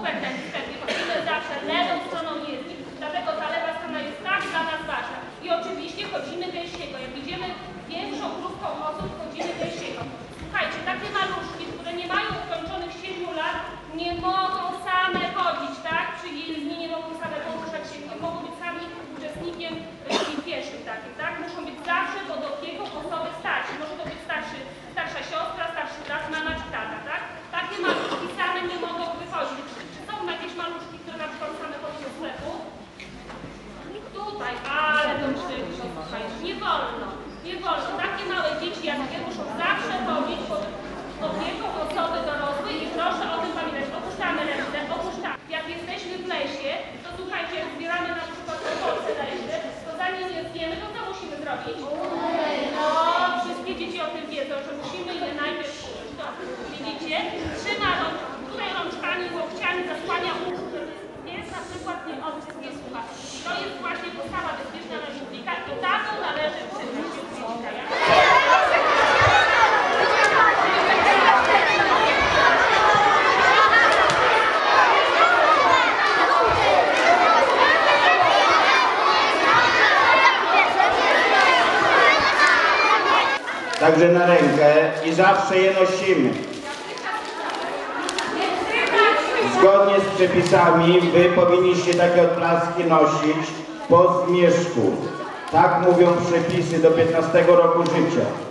open także na rękę i zawsze je nosimy. Zgodnie z przepisami wy powinniście takie odblaski nosić po zmierzchu. Tak mówią przepisy do 15 roku życia.